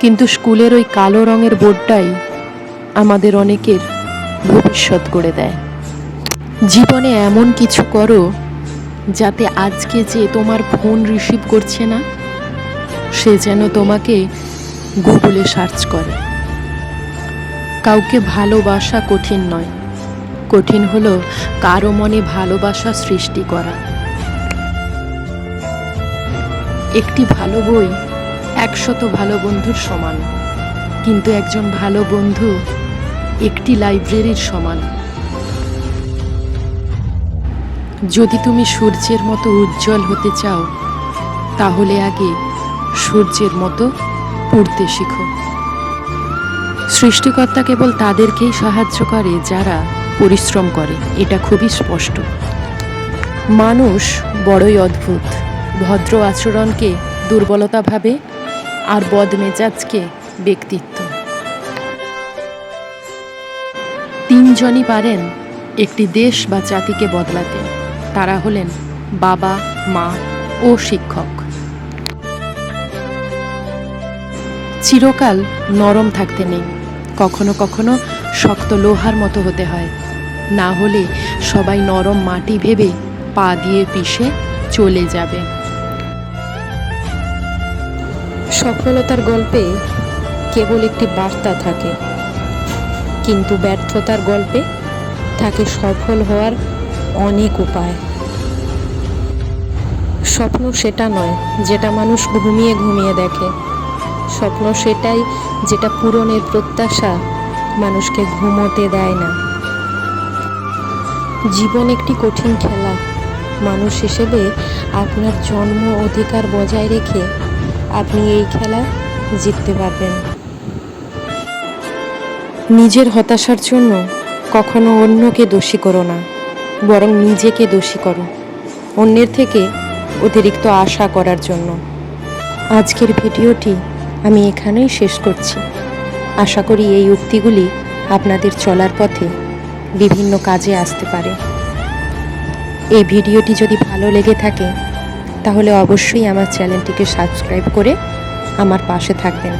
কিন্তু স্কুলের ওই কালো রঙের বোর্ডটাই আমাদের অনেকের ভবিষ্যৎ করে দেয়। জীবনে এমন কিছু করো যাতে আজকে যে তোমার ফোন রিসিভ করছে না, সে যেন তোমাকে গুগলে সার্চ করে। কাউকে ভালোবাসা কঠিন নয়, কঠিন হলো কারও মনে ভালোবাসা সৃষ্টি করা। একটি ভালো বই, একশত ভালো বন্ধুর সমান। কিন্তু একজন ভালো বন্ধু একটি লাইব্রেরির সমান। যদি তুমি সূর্যের মতো উজ্জ্বল হতে চাও, তাহলে আগে সূর্যের মতো পড়তে শিখো। সৃষ্টিকর্তা কেবল তাদেরকেই সাহায্য করে যারা পরিশ্রম করে, এটা খুবই স্পষ্ট। মানুষ বড়ই অদ্ভুত। ভদ্র আচরণকে দুর্বলতা ভাবে আর বদমেজাজকে ব্যক্তিত্ব। তিনজনই পারেন একটি দেশ বা জাতিকে বদলাতে। তারা হলেন বাবা, মা ও শিক্ষক। চিরকাল নরম থাকতে নেই। কখনো কখনো শক্ত লোহার মতো হতে হয়। না হলে সবাই নরম মাটি ভেবে পা দিয়ে পিষে চলে যাবে। সফলতার গল্পে কেবল একটি বার্তা থাকে। কিন্তু ব্যর্থতার গল্পে থাকে সফল হওয়ার অনেক উপায়। স্বপ্ন সেটা নয় যেটা মানুষ ঘুমিয়ে ঘুমিয়ে দেখে। স্বপ্ন সেটাই যেটা পূরণের প্রত্যাশা মানুষকে ঘুমোতে দেয় না। জীবন একটি কঠিন খেলা। মানুষ হিসেবে আপনার জন্ম অধিকার বজায় রেখে আপনি এই খেলা জিততে পারবেন। নিজের হতাশার জন্য কখনো অন্যকে দোষী করো না, বরং নিজেকে দোষী করো, অন্যের থেকে অতিরিক্ত আশা করার জন্য। আজকের ভিডিওটি আমি এখানেই শেষ করছি। আশা করি এই উক্তিগুলি আপনাদের চলার পথে বিভিন্ন কাজে আসতে পারে। এই ভিডিওটি যদি ভালো লেগে থাকে তাহলে অবশ্যই আমার চ্যানেলটিকে সাবস্ক্রাইব করে আমার পাশে থাকবেন।